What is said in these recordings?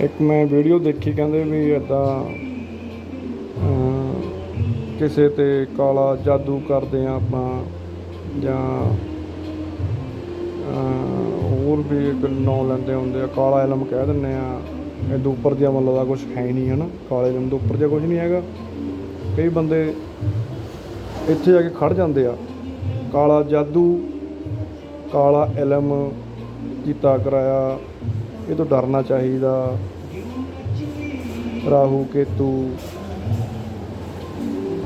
ਇੱਕ ਮੈਂ ਵੀਡੀਓ ਦੇਖੀ, ਕਹਿੰਦੇ ਵੀ ਇਦਾਂ ਕਿਸੇ ਤੇ ਕਾਲਾ ਜਾਦੂ ਕਰਦੇ ਆ ਆਪਾਂ, ਜਾਂ ਹੋਰ ਵੀ ਇੱਕ ਨਾਂ ਲੈਂਦੇ ਹੁੰਦੇ ਆ, ਕਾਲਾ ਇਲਮ ਕਹਿ ਦਿੰਦੇ ਆ। ਇਹ ਉੱਪਰ ਜਿਹਾ ਮਤਲਬ ਦਾ ਕੁਝ ਹੈ ਹੀ ਨਹੀਂ, ਹਨਾ? ਕਾਲੇ ਇਲਮ ਤੋਂ ਉੱਪਰ ਜਿਹਾ ਕੁਝ ਨਹੀਂ ਹੈਗਾ। ਕਈ ਬੰਦੇ ਇੱਥੇ ਆ ਕੇ ਖੜ ਜਾਂਦੇ ਆ। ਕਾਲਾ ਜਾਦੂ, ਕਾਲਾ ਇਲਮ ਕੀਤਾ ਕਰਾਇਆ। ਇਹ ਤੋਂ ਡਰਨਾ ਚਾਹੀਦਾ। ਰਾਹੂ, ਕੇਤੂ,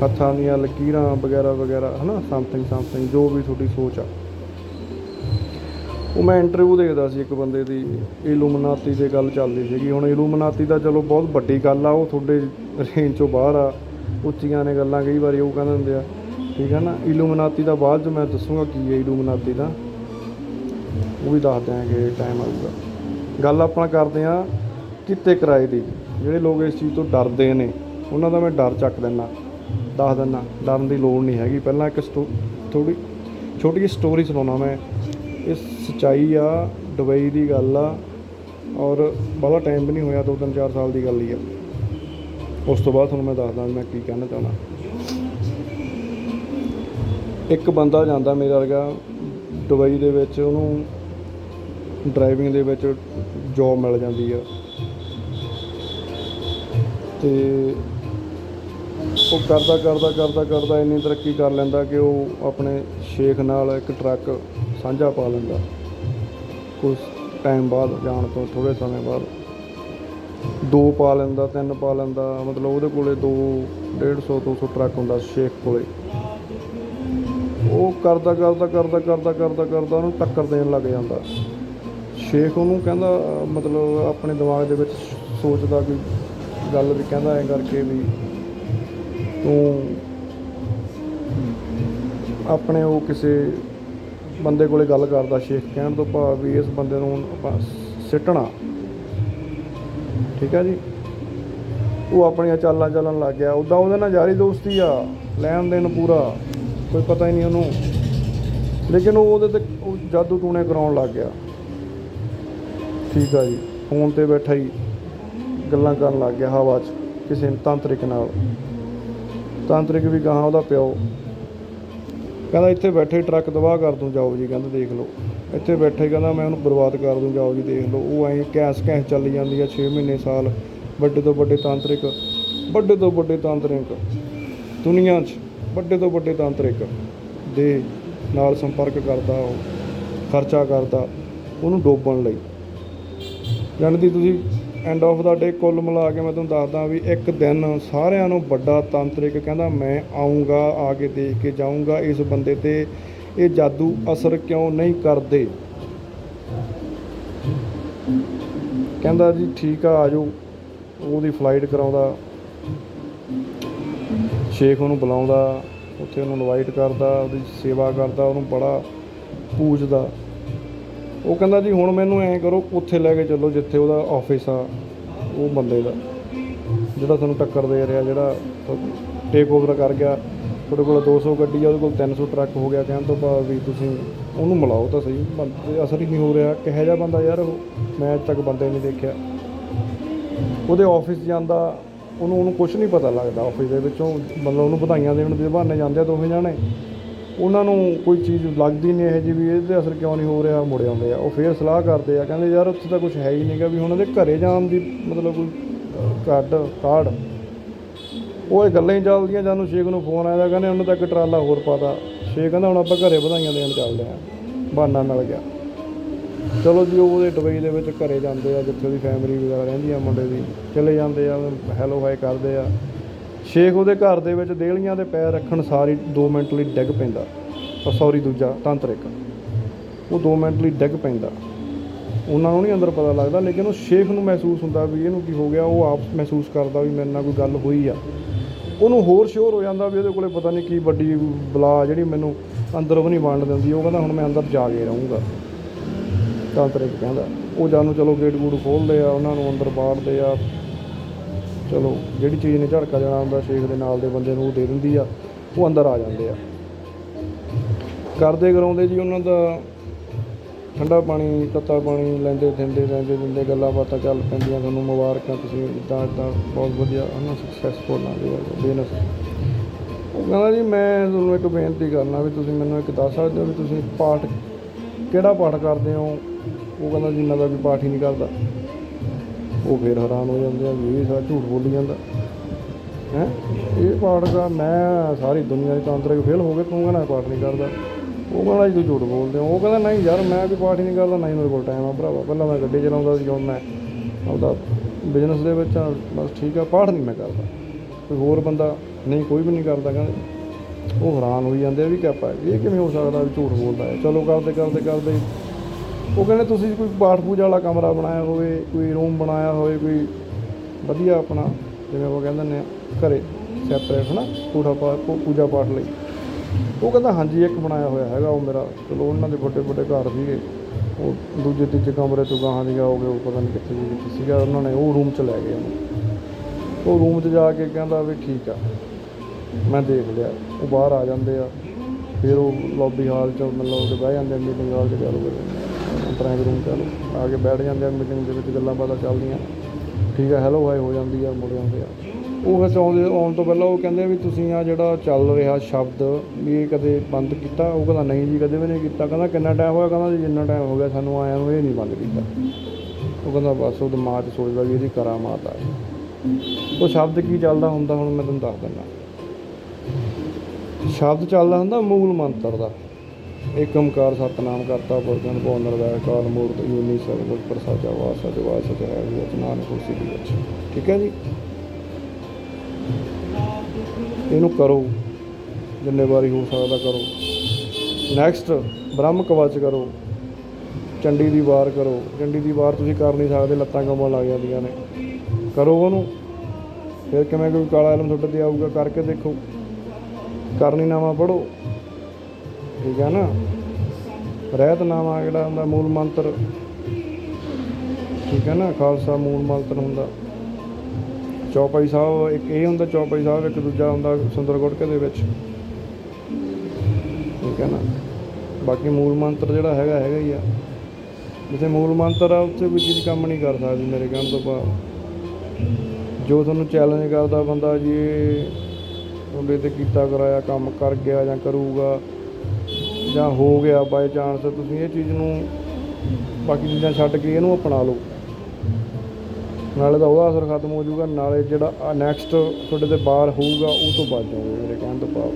ਹੱਥਾਂ ਦੀਆਂ ਲਕੀਰਾਂ ਵਗੈਰਾ ਵਗੈਰਾ, ਹਨਾ? ਸਮਥਿੰਗ ਸਮਥਿੰਗ ਜੋ ਵੀ ਤੁਹਾਡੀ ਸੋਚ ਆ। ਉਹ ਮੈਂ ਇੰਟਰਵਿਊ ਦੇਖਦਾ ਸੀ ਇੱਕ ਬੰਦੇ ਦੀ ਇਲੂਮਨਾਤੀ ਦੇ ਗੱਲ ਚੱਲਦੀ ਸੀਗੀ। ਹੁਣ ਇਲੂਮਨਾਤੀ ਦਾ ਚਲੋ ਬਹੁਤ ਵੱਡੀ ਗੱਲ ਆ, ਉਹ ਤੁਹਾਡੇ ਰੇਂਜ ਚੋਂ ਬਾਹਰ ਆ। ਉੱਚੀਆਂ ਨੇ ਗੱਲਾਂ, ਕਈ ਵਾਰੀ ਉਹ ਕਹਿੰਦੇ ਹੁੰਦੇ ਆ। ਠੀਕ ਹੈ ਨਾ? ਇਲੂਮਨਾਤੀ ਦਾ ਬਾਅਦ ਚ ਮੈਂ ਦੱਸੂਗਾ ਕੀ ਹੈ ਇਲੂਮਨਾਤੀ ਦਾ। ਉਹ ਵੀ ਦੱਸ ਦਿਆਂਗੇ ਟਾਈਮ ਆਊਗਾ। ਗੱਲ ਆਪਾਂ ਕਰਦੇ ਹਾਂ ਕਿਤੇ ਕਿਰਾਏ ਦੀ। ਜਿਹੜੇ ਲੋਕ ਇਸ ਚੀਜ਼ ਤੋਂ ਡਰਦੇ ਨੇ, ਉਹਨਾਂ ਦਾ ਮੈਂ ਡਰ ਚੱਕ ਦਿੰਦਾ ਦੱਸ ਦਿੰਦਾ ਡਰਨ ਦੀ ਲੋੜ ਨਹੀਂ ਹੈਗੀ। ਪਹਿਲਾਂ ਇੱਕ ਥੋੜੀ ਛੋਟੀ ਜਿਹੀ ਸਟੋਰੀ ਸੁਣਾਉਣਾ ਮੈਂ। ਇਹ ਸਚਾਈ ਆ, ਦੁਬਈ ਦੀ ਗੱਲ ਆ, ਔਰ ਬਹੁਤਾ ਟਾਈਮ ਵੀ ਨਹੀਂ ਹੋਇਆ, ਦੋ ਤਿੰਨ ਚਾਰ ਸਾਲ ਦੀ ਗੱਲ ਹੀ ਆ। ਉਸ ਤੋਂ ਬਾਅਦ ਤੁਹਾਨੂੰ ਮੈਂ ਦੱਸਦਾ ਮੈਂ ਕੀ ਕਹਿਣਾ ਚਾਹੁੰਦਾ। ਇੱਕ ਬੰਦਾ ਜਾਂਦਾ ਮੇਰੇ ਵਰਗਾ, ਦੁਬਈ ਦੇ ਵਿੱਚ ਉਹਨੂੰ ਡਰਾਈਵਿੰਗ ਦੇ ਵਿੱਚ ਜੋਬ ਮਿਲ ਜਾਂਦੀ ਆ। ਤੇ ਉਹ ਕਰਦਾ ਕਰਦਾ ਕਰਦਾ ਕਰਦਾ ਇੰਨੀ ਤਰੱਕੀ ਕਰ ਲੈਂਦਾ ਕਿ ਉਹ ਆਪਣੇ ਸ਼ੇਖ ਨਾਲ ਇੱਕ ਟਰੱਕ ਸਾਂਝਾ ਪਾ ਲੈਂਦਾ। ਕੁਝ ਟਾਈਮ ਬਾਅਦ ਜਾਣ ਤੋਂ ਥੋੜੇ ਸਮੇਂ ਬਾਅਦ ਦੋ ਪਾ ਲੈਂਦਾ, ਤਿੰਨ ਪਾ ਲੈਂਦਾ, ਮਤਲਬ ਉਹਦੇ ਕੋਲੇ ਦੋ 150 200 ਟਰੱਕ ਹੁੰਦਾ ਸ਼ੇਖ ਕੋਲੇ। ਉਹ ਕਰਦਾ ਕਰਦਾ ਕਰਦਾ ਕਰਦਾ ਕਰਦਾ ਕਰਦਾ ਉਹਨੂੰ ਟੱਕਰ ਦੇਣ ਲੱਗ ਜਾਂਦਾ। ਸ਼ੇਖ ਉਹਨੂੰ ਕਹਿੰਦਾ, ਮਤਲਬ ਆਪਣੇ ਦਿਮਾਗ ਦੇ ਵਿੱਚ ਸੋਚਦਾ ਕਿ ਗੱਲ ਵੀ ਕਹਿੰਦਾ ਐ ਕਰਕੇ ਵੀ ਤੂੰ ਆਪਣੇ ਉਹ ਕਿਸੇ ਬੰਦੇ ਕੋਲੇ ਗੱਲ ਕਰਦਾ ਸ਼ੇਖ ਕਹਿਣ ਤੋਂ ਭਾਵ ਵੀ ਇਸ ਬੰਦੇ ਨੂੰ ਆਪਾਂ ਸਿੱਟਣਾ। ਠੀਕ ਆ ਜੀ? ਉਹ ਆਪਣੀਆਂ ਚਾਲਾਂ ਚੱਲਣ ਲੱਗ ਗਿਆ। ਉਦਾਂ ਉਹਦੇ ਨਾਲ ਯਾਰੀ ਦੋਸਤੀ ਆ, ਲੈਣ ਦੇਣ ਪੂਰਾ, ਕੋਈ ਪਤਾ ਹੀ ਨਹੀਂ ਉਹਨੂੰ। ਲੇਕਿਨ ਉਹ ਉਹਦੇ ਤੇ ਉਹ ਜਾਦੂ ਟੂਣੇ ਕਰਾਉਣ ਲੱਗ ਗਿਆ। ਠੀਕ ਆ ਜੀ। ਫੋਨ ਤੇ ਬੈਠਾ ਹੀ ਗੱਲਾਂ ਕਰਨ ਲੱਗ ਗਿਆ ਹਵਾ 'ਚ, ਕਿਸੇ ਤਾਂਤਰਿਕ ਨਾਲ। ਤਾਂਤਰਿਕ ਵੀ ਗਾਹਾਂ ਉਹਦਾ ਪਿਓ। ਕਹਿੰਦਾ, ਇੱਥੇ ਬੈਠੇ ਟਰੱਕ ਤਬਾਹ ਕਰ ਦੂੰ, ਜਾਓ ਜੀ। ਕਹਿੰਦਾ, ਦੇਖ ਲਓ। ਇੱਥੇ ਬੈਠੇ ਕਹਿੰਦਾ, ਮੈਂ ਉਹਨੂੰ ਬਰਬਾਦ ਕਰ ਦੂੰ, ਜਾਓ ਜੀ, ਦੇਖ ਲਓ। ਉਹ ਐਂ ਕੈਸ ਕੈਸ ਚੱਲੀ ਜਾਂਦੀ ਆ 6 ਮਹੀਨੇ ਸਾਲ। ਵੱਡੇ ਤੋਂ ਵੱਡੇ ਤਾਂਤਰਿਕ, ਵੱਡੇ ਤੋਂ ਵੱਡੇ ਤਾਂਤਰਿਕ। ਦੁਨੀਆ 'ਚ ਵੱਡੇ ਤੋਂ ਵੱਡੇ ਤਾਂਤਰਿਕ। ਦੇ ਨਾਲ ਸੰਪਰਕ ਕਰਦਾ, ਉਹ ਖਰਚਾ ਕਰਦਾ, ਉਹਨੂੰ ਡੋਬਣ ਲਈ। ਜਾਣੀ ਦੀ ਤੁਸੀਂ ਐਂਡ ਆਫ ਦਾ ਡੇ ਕੁੱਲ ਮਿਲਾ ਕੇ ਮੈਂ ਤੁਹਾਨੂੰ ਦੱਸਦਾ ਵੀ ਇੱਕ ਦਿਨ ਸਾਰਿਆਂ ਨੂੰ ਵੱਡਾ ਤਾਂਤਰਿਕ ਕਹਿੰਦਾ ਮੈਂ ਆਉਂਗਾ ਆ ਕੇ ਦੇਖ ਕੇ ਜਾਊਂਗਾ, ਇਸ ਬੰਦੇ ਤੇ ਇਹ ਜਾਦੂ ਅਸਰ ਕਿਉਂ ਨਹੀਂ ਕਰਦੇ? ਕਹਿੰਦਾ ਜੀ ਠੀਕ ਆ, ਆਜੋ। ਉਹਦੀ ਫਲਾਈਟ ਕਰਾਉਂਦਾ। ਸ਼ੇਖ ਉਹਨੂੰ ਬੁਲਾਉਂਦਾ, ਉੱਥੇ ਉਹਨੂੰ ਇਨਵਾਈਟ ਕਰਦਾ, ਉਹਦੀ ਸੇਵਾ ਕਰਦਾ, ਉਹਨੂੰ ਬੜਾ ਪੂਜਦਾ। ਉਹ ਕਹਿੰਦਾ ਜੀ, ਹੁਣ ਮੈਨੂੰ ਐਂ ਕਰੋ, ਉੱਥੇ ਲੈ ਕੇ ਚੱਲੋ, ਜਿੱਥੇ ਉਹਦਾ ਆਫਿਸ ਆ, ਉਹ ਬੰਦੇ ਦਾ, ਜਿਹੜਾ ਤੁਹਾਨੂੰ ਟੱਕਰ ਦੇ ਰਿਹਾ, ਜਿਹੜਾ ਟੇਕ ਓਵਰ ਕਰ ਗਿਆ, ਤੁਹਾਡੇ ਕੋਲ 200 ਗੱਡੀ ਆ, ਉਹਦੇ ਕੋਲ 300 ਟਰੱਕ ਹੋ ਗਿਆ, ਕਹਿਣ ਤੋਂ ਬਾਅਦ ਵੀ ਤੁਸੀਂ ਉਹਨੂੰ ਮਿਲਾਓ ਤਾਂ ਸਹੀ ਬੰਦੇ ਅਸਰ ਹੀ ਨਹੀਂ ਹੋ ਰਿਹਾ, ਕਿਹੋ ਜਿਹਾ ਬੰਦਾ ਯਾਰ ਉਹ, ਮੈਂ ਅੱਜ ਤੱਕ ਬੰਦੇ ਨਹੀਂ ਦੇਖਿਆ। ਉਹਦੇ ਆਫਿਸ ਜਾਂਦਾ, ਉਹਨੂੰ ਉਹਨੂੰ ਕੁਝ ਨਹੀਂ ਪਤਾ ਲੱਗਦਾ ਆਫਿਸ ਦੇ ਵਿੱਚੋਂ, ਮਤਲਬ ਉਹਨੂੰ ਵਧਾਈਆਂ ਦੇਣ ਦੇ ਬਹਾਨੇ ਜਾਂਦੇ ਆ ਦੋਵੇਂ ਜਾਣੇ। ਉਹਨਾਂ ਨੂੰ ਕੋਈ ਚੀਜ਼ ਲੱਗਦੀ ਨਹੀਂ ਇਹ ਜੀ ਵੀ ਇਹਦੇ ਅਸਰ ਕਿਉਂ ਨਹੀਂ ਹੋ ਰਿਹਾ, ਮੁੜ ਆਉਂਦੇ ਆ। ਉਹ ਫੇਰ ਸਲਾਹ ਕਰਦੇ ਆ, ਕਹਿੰਦੇ ਯਾਰ ਉੱਥੇ ਤਾਂ ਕੁਝ ਹੈ ਹੀ ਨਹੀਂਗਾ ਵੀ ਹੁਣ ਇਹਦੇ ਘਰੇ ਜਾਣ ਦੀ ਮਤਲਬ ਕੋਈ ਘੱਟ ਕਾਰਡ ਉਹ ਇਹ ਗੱਲਾਂ ਹੀ ਚੱਲਦੀਆਂ, ਜਾਨੂੰ ਸ਼ੇਖ ਨੂੰ ਫੋਨ ਆਇਆ, ਕਹਿੰਦੇ ਉਹਨੂੰ ਤਾਂ ਇੱਕ ਟਰਾਲਾ ਹੋਰ ਪਾਤਾ ਸ਼ੇਖ ਕਹਿੰਦਾ ਹੁਣ ਆਪਾਂ ਘਰੇ ਵਧਾਈਆਂ ਦੇਣ ਚੱਲਦੇ ਆ। ਬਹਾਨਾ ਮਿਲ ਗਿਆ। ਚਲੋ ਜੀ, ਉਹ ਉਹਦੇ ਦੁਬਈ ਦੇ ਵਿੱਚ ਘਰੇ ਜਾਂਦੇ ਆ, ਜਿੱਥੇ ਉਹਦੀ ਫੈਮਿਲੀ ਵਗੈਰਾ ਰਹਿੰਦੀ ਆ ਮੁੰਡੇ ਦੀ। ਚਲੇ ਜਾਂਦੇ ਆ ਹੈਲੋ ਹਾਈ ਕਰਦੇ ਆ। ਸ਼ੇਖ ਉਹਦੇ ਘਰ ਦੇ ਵਿੱਚ ਦੇਹਲੀਆਂ ਦੇ ਪੈਰ ਰੱਖਣ ਸਾਰੀ 2 ਮਿੰਟ ਲਈ ਡਿੱਗ ਪੈਂਦਾ। ਸੌਰੀ ਦੂਜਾ, ਤਾਂਤਰਿਕ। ਉਹ 2 ਮਿੰਟ ਲਈ ਡਿੱਗ ਪੈਂਦਾ। ਉਹਨਾਂ ਨੂੰ ਨਹੀਂ ਅੰਦਰ ਪਤਾ ਲੱਗਦਾ, ਲੇਕਿਨ ਉਹ ਸ਼ੇਖ ਨੂੰ ਮਹਿਸੂਸ ਹੁੰਦਾ ਵੀ ਇਹਨੂੰ ਕੀ ਹੋ ਗਿਆ, ਉਹ ਆਪ ਮਹਿਸੂਸ ਕਰਦਾ ਵੀ ਮੇਰੇ ਨਾਲ ਕੋਈ ਗੱਲ ਹੋਈ ਆ। ਉਹਨੂੰ ਹੋਰ ਸ਼ੋਰ ਹੋ ਜਾਂਦਾ ਵੀ ਉਹਦੇ ਕੋਲੇ ਪਤਾ ਨਹੀਂ ਕੀ ਵੱਡੀ ਬਲਾ ਜਿਹੜੀ ਮੈਨੂੰ ਅੰਦਰ ਉਹ ਨਹੀਂ ਵੰਡ ਦਿੰਦੀ, ਉਹ ਕਹਿੰਦਾ ਹੁਣ ਮੈਂ ਅੰਦਰ ਜਾ ਕੇ ਰਹੂੰਗਾ। ਤਾਂਤਰਿਕ ਕਹਿੰਦਾ, ਉਹ ਜਾਨੂੰ ਚਲੋ ਗੇਟ ਗੂਟ ਖੋਲਦੇ ਆ, ਉਹਨਾਂ ਨੂੰ ਅੰਦਰ ਬਾੜਦੇ ਆ। ਚਲੋ, ਜਿਹੜੀ ਚੀਜ਼ ਨੇ ਝੜਕਾ ਜਾਣਾ ਹੁੰਦਾ, ਸ਼ੇਖ ਦੇ ਨਾਲ ਦੇ ਬੰਦੇ ਨੂੰ ਉਹ ਦੇ ਦਿੰਦੀ ਆ, ਉਹ ਅੰਦਰ ਆ ਜਾਂਦੇ ਆ। ਕਰਦੇ ਕਰਾਉਂਦੇ ਜੀ ਉਹਨਾਂ ਦਾ ਠੰਡਾ ਪਾਣੀ, ਤੱਤਾ ਪਾਣੀ, ਲੈਂਦੇ ਦਿੰਦੇ ਲੈਂਦੇ ਦਿੰਦੇ, ਗੱਲਾਂ ਬਾਤਾਂ ਚੱਲ ਪੈਂਦੀਆਂ, ਤੁਹਾਨੂੰ ਮੁਬਾਰਕਾਂ, ਤੁਸੀਂ ਇੱਦਾਂ ਇੱਦਾਂ ਬਹੁਤ ਵਧੀਆ ਹਨਾ ਸਕਸੈਸਫੁਲ ਆ ਬਿਜ਼ਨਸ ਉਹ ਕਹਿੰਦਾ ਜੀ, ਮੈਂ ਤੁਹਾਨੂੰ ਇੱਕ ਬੇਨਤੀ ਕਰਨਾ, ਵੀ ਤੁਸੀਂ ਮੈਨੂੰ ਇੱਕ ਦੱਸ ਸਕਦੇ ਹੋ ਵੀ ਤੁਸੀਂ ਪਾਠ ਕਿਹੜਾ ਪਾਠ ਕਰਦੇ ਹੋ? ਉਹ ਕਹਿੰਦਾ ਜੀ ਇਹਨਾਂ ਦਾ ਵੀ ਪਾਠ ਹੀ ਨਹੀਂ ਕਰਦਾ। ਉਹ ਫਿਰ ਹੈਰਾਨ ਹੋ ਜਾਂਦੇ ਆ ਵੀ ਇਹ ਸਾਰਾ ਝੂਠ ਬੋਲੀ ਜਾਂਦਾ। ਹੈ? ਇਹ ਪਾਠ ਦਾ ਮੈਂ ਸਾਰੀ ਦੁਨੀਆ ਦੇ ਤਾਂਤਰਿਕ ਫੇਲ ਹੋ ਗਏ, ਤੂੰ ਕਹਿੰਦਾ ਪਾਠ ਨਹੀਂ ਕਰਦਾ। ਉਹ ਕਹਿੰਦਾ ਜੀ ਤੂੰ ਝੂਠ ਬੋਲਦੇ ਹੋ। ਉਹ ਕਹਿੰਦਾ ਨਹੀਂ ਯਾਰ ਮੈਂ ਵੀ ਪਾਠ ਨਹੀਂ ਕਰਦਾ ਨਹੀਂ ਮੇਰੇ ਕੋਲ ਟਾਈਮ ਆ ਭਰਾਵਾ। ਪਹਿਲਾਂ ਮੈਂ ਗੱਡੀ ਚਲਾਉਂਦਾ ਸੀ ਹੁਣ ਮੈਂ ਆਪਦਾ ਬਿਜ਼ਨਸ ਦੇ ਵਿੱਚ ਆ, ਬਸ ਠੀਕ ਆ, ਪਾਠ ਨਹੀਂ ਮੈਂ ਕਰਦਾ। ਕੋਈ ਹੋਰ ਬੰਦਾ ਨਹੀਂ, ਕੋਈ ਵੀ ਨਹੀਂ ਕਰਦਾ ਕਹਿੰਦੇ। ਉਹ ਹੈਰਾਨ ਹੋਈ ਜਾਂਦੇ ਆ ਵੀ ਕਿਆ ਇਹ ਕਿਵੇਂ ਹੋ ਸਕਦਾ ਵੀ ਝੂਠ ਬੋਲਦਾ ਹੈ? ਚਲੋ ਕਰਦੇ ਕਰਦੇ ਕਰਦੇ। ਉਹ ਕਹਿੰਦੇ ਤੁਸੀਂ ਕੋਈ ਪਾਠ ਪੂਜਾ ਵਾਲਾ ਕਮਰਾ ਬਣਾਇਆ ਹੋਵੇ, ਕੋਈ ਰੂਮ ਬਣਾਇਆ ਹੋਵੇ, ਕੋਈ ਵਧੀਆ ਆਪਣਾ, ਜਿਵੇਂ ਆਪਾਂ ਕਹਿੰਦੇ ਨੇ ਘਰੇ ਸੈਪਰੇਟ ਹਨਾ, ਪੂਜਾ ਪਾਠ ਪੂਜਾ ਪਾਠ ਲਈ। ਉਹ ਕਹਿੰਦਾ, ਹਾਂਜੀ, ਇੱਕ ਬਣਾਇਆ ਹੋਇਆ ਹੈਗਾ, ਉਹ ਮੇਰਾ, ਚਲੋ, ਉਹਨਾਂ ਦੇ ਵੱਡੇ ਵੱਡੇ ਘਰ ਸੀਗੇ। ਉਹ ਦੂਜੇ ਤੀਜੇ ਕਮਰੇ ਤੋਂ ਗਾਹਾਂ ਦੀ ਗਾਓਗੇ ਉਹ ਪਤਾ ਨਹੀਂ ਕਿੱਥੇ ਜੀ ਕਿੱਥੇ ਸੀਗਾ, ਉਹਨਾਂ ਨੇ ਉਹ ਰੂਮ 'ਚ ਲੈ ਗਏ ਉਹਨੂੰ। ਉਹ ਰੂਮ 'ਚ ਜਾ ਕੇ ਕਹਿੰਦਾ ਵੀ ਠੀਕ ਆ, ਮੈਂ ਦੇਖ ਲਿਆ। ਉਹ ਬਾਹਰ ਆ ਜਾਂਦੇ ਆ, ਫਿਰ ਉਹ ਲੌਬੀ ਹਾਲ 'ਚ ਮਤਲਬ ਕਿ ਬਹਿ ਜਾਂਦੇ ਆ ਮੀਟਿੰਗ ਹਾਲ 'ਚ ਚਾਲੂ ਕਰ ਡਰਾਇੰਗ ਰੂਮ ਚਾਲੂ ਆ ਕੇ ਬੈਠ ਜਾਂਦੇ ਆ ਮੀਟਿੰਗ ਦੇ ਵਿੱਚ ਗੱਲਾਂ ਬਾਤਾਂ ਚੱਲਦੀਆਂ। ਠੀਕ ਹੈ ਹੈਲੋ ਹਾਈ ਹੋ ਜਾਂਦੀ ਆ, ਮੁੜ ਜਾਂਦੇ ਆ। ਉਹ ਵਿੱਚ ਆਉਂਦੇ ਆਉਣ ਤੋਂ ਪਹਿਲਾਂ ਉਹ ਕਹਿੰਦੇ ਵੀ ਤੁਸੀਂ ਆ ਜਿਹੜਾ ਚੱਲ ਰਿਹਾ ਸ਼ਬਦ, ਵੀ ਇਹ ਕਦੇ ਬੰਦ ਕੀਤਾ? ਉਹ ਕਹਿੰਦਾ, ਨਹੀਂ ਜੀ, ਕਦੇ ਵੀ ਨਹੀਂ ਕੀਤਾ। ਕਹਿੰਦਾ, ਕਿੰਨਾ ਟਾਈਮ ਹੋਇਆ? ਕਹਿੰਦਾ ਜੀ, ਜਿੰਨਾ ਟਾਈਮ ਹੋ ਗਿਆ ਸਾਨੂੰ ਆਇਆ ਨੂੰ ਇਹ ਨਹੀਂ ਬੰਦ ਕੀਤਾ। ਉਹ ਕਹਿੰਦਾ, ਬਸ ਉਹ ਦਿਮਾਗ 'ਚ ਸੋਚਦਾ ਵੀ ਇਹਦੀ ਕਰਾਮਾਤ ਆ ਉਹ ਸ਼ਬਦ ਕੀ ਚੱਲਦਾ ਹੁੰਦਾ? ਹੁਣ ਮੈਂ ਤੁਹਾਨੂੰ ਦੱਸ ਦਿੰਦਾ। ਸ਼ਬਦ ਚੱਲਦਾ ਹੁੰਦਾ ਮੂਲ ਮੰਤਰ ਦਾ। ਏਕ ਓਮਕਾਰ ਸਤਨਾਮ ਕਰਤਾ ਪੁਰਖਨ ਭਉ ਨਿਰਵੈਰ ਕਾਲ ਮੂਰਤ ਯੂਨੀ ਸਰਵ ਪ੍ਰਸਾਚਾ ਵਾਸ ਸਚ ਵਾਸ ਸਚ ਹੈ ਵੀ ਨਾਨਕ ਹੋਸੀ ਦੀ ਵਿੱਚ। ਠੀਕ ਹੈ ਜੀ? ਇਹਨੂੰ ਕਰੋ। ਜਿੰਨੇ ਵਾਰੀ ਹੋ ਸਕਦਾ ਕਰੋ। ਨੈਕਸਟ ਬ੍ਰਹਮ ਕਵਚ ਕਰੋ। ਚੰਡੀ ਦੀ ਵਾਰ ਕਰੋ। ਚੰਡੀ ਦੀ ਵਾਰ ਤੁਸੀਂ ਕਰ ਨਹੀਂ ਸਕਦੇ, ਲੱਤਾਂ ਕੰਬਣ ਲੱਗ ਜਾਂਦੀਆਂ ਨੇ। ਕਰੋ ਉਹਨੂੰ। ਫਿਰ ਕਿਵੇਂ ਕੋਈ ਕਾਲਾ ਇਲਮ ਤੁਹਾਡੇ ਤੇ ਆਊਗਾ, ਕਰਕੇ ਦੇਖੋ। ਕਰਨੀ ਨਾਮਾ ਪੜੋ ਠੀਕ ਹੈ ਨਾ? ਰਹਿਤ ਨਾਮਾ ਜਿਹੜਾ ਹੁੰਦਾ, ਮੂਲ ਮੰਤਰ। ਠੀਕ ਹੈ ਨਾ? ਖਾਲਸਾ ਮੂਲ ਮੰਤਰ ਹੁੰਦਾ। ਚੌਪਈ ਸਾਹਿਬ, ਇੱਕ ਇਹ ਹੁੰਦਾ, ਚੌਪਈ ਸਾਹਿਬ, ਇੱਕ ਦੂਜਾ ਹੁੰਦਾ ਸੁੰਦਰ ਗੁਟਕੇ ਦੇ ਵਿੱਚ। ਠੀਕ ਹੈ ਨਾ? ਬਾਕੀ ਮੂਲ ਮੰਤਰ ਜਿਹੜਾ ਹੈਗਾ ਹੈਗਾ ਹੀ ਆ। ਜਿੱਥੇ ਮੂਲ ਮੰਤਰ ਆ, ਉੱਥੇ ਕੋਈ ਚੀਜ਼ ਕੰਮ ਨਹੀਂ ਕਰ ਸਕਦੀ ਮੇਰੇ ਕਹਿਣ ਤੋਂ ਬਾਅਦ ਜੋ ਤੁਹਾਨੂੰ ਚੈਲੰਜ ਕਰਦਾ ਬੰਦਾ ਜੀ ਇਹ ਤੁਹਾਡੇ ਤੇ ਕੀਤਾ ਕਰਾਇਆ, ਕੰਮ ਕਰ ਗਿਆ ਜਾਂ ਕਰੂਗਾ ਜਾਂ ਹੋ ਗਿਆ ਬਾਈ ਚਾਂਸ ਤੁਸੀਂ ਇਹ ਚੀਜ਼ ਨੂੰ ਬਾਕੀ ਚੀਜ਼ਾਂ ਛੱਡ ਕੇ ਇਹਨੂੰ ਅਪਣਾ ਲਓ। ਨਾਲੇ ਤਾਂ ਉਹਦਾ ਅਸਰ ਖਤਮ ਹੋ ਜਾਊਗਾ, ਨਾਲੇ ਜਿਹੜਾ ਨੈਕਸਟ ਤੁਹਾਡੇ ਤੇ ਬਾਹਰ ਹੋਊਗਾ, ਉਹ ਤੋਂ ਬਚ ਜਾਓਗੇ ਮੇਰੇ ਕਹਿਣ ਤੋਂ ਭਾਵ।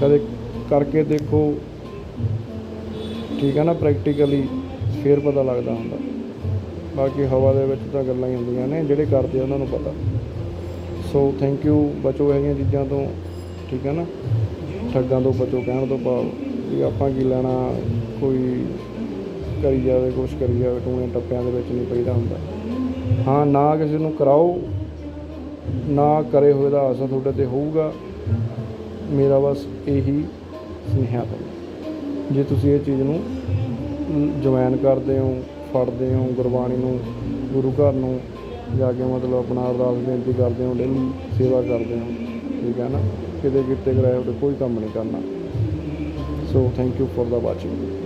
ਕਦੇ ਕਰਕੇ ਦੇਖੋ। ਠੀਕ ਹੈ ਨਾ ਪ੍ਰੈਕਟੀਕਲੀ ਫੇਰ ਪਤਾ ਲੱਗਦਾ ਹੁੰਦਾ। ਬਾਕੀ ਹਵਾ ਦੇ ਵਿੱਚ ਤਾਂ ਗੱਲਾਂ ਹੀ ਹੁੰਦੀਆਂ ਨੇ, ਜਿਹੜੇ ਕਰਦੇ ਉਹਨਾਂ ਨੂੰ ਪਤਾ। ਸੋ ਥੈਂਕ ਯੂ ਬਚੋ ਹੈਗੀਆਂ ਚੀਜ਼ਾਂ ਤੋਂ। ਠੀਕ ਹੈ ਨਾ? ਠੱਗਾਂ ਤੋਂ ਬਚੋ, ਕਹਿਣ ਤੋਂ ਭਾਵ ਵੀ ਆਪਾਂ ਕੀ ਲੈਣਾ, ਕੋਈ ਕਰੀ ਜਾਵੇ, ਕੁਛ ਕਰੀ ਜਾਵੇ, ਟੂਣੇ ਟੱਪਿਆਂ ਦੇ ਵਿੱਚ ਨਹੀਂ ਪਈਦਾ ਹੁੰਦਾ। ਹਾਂ, ਨਾ ਕਿਸੇ ਨੂੰ ਕਰਾਓ, ਨਾ ਕਰੇ ਹੋਏ ਦਾ ਅਸਰ ਤੁਹਾਡੇ ਤੇ ਹੋਊਗਾ। ਮੇਰਾ ਬਸ ਇਹੀ ਸੁਨੇਹਾ ਤੁਹਾਨੂੰ ਜੇ ਤੁਸੀਂ ਇਹ ਚੀਜ਼ ਨੂੰ ਜੁਆਇਨ ਕਰਦੇ ਹੋ, ਫੜਦੇ ਹੋ, ਗੁਰਬਾਣੀ ਨੂੰ, ਗੁਰੂ ਘਰ ਨੂੰ, ਜਾ ਕੇ ਮਤਲਬ ਆਪਣਾ ਅਰਦਾਸ ਬੇਨਤੀ ਕਰਦੇ ਹੋ, ਡੇਲੀ ਸੇਵਾ ਕਰਦੇ ਹੋ ਠੀਕ ਹੈ ਨਾ? ਕਿਤੇ ਕਿਤੇ ਕਰਾਇਆ ਉਹਦੇ ਕੋਈ ਕੰਮ ਨਹੀਂ ਕਰਨਾ। So thank you for the watching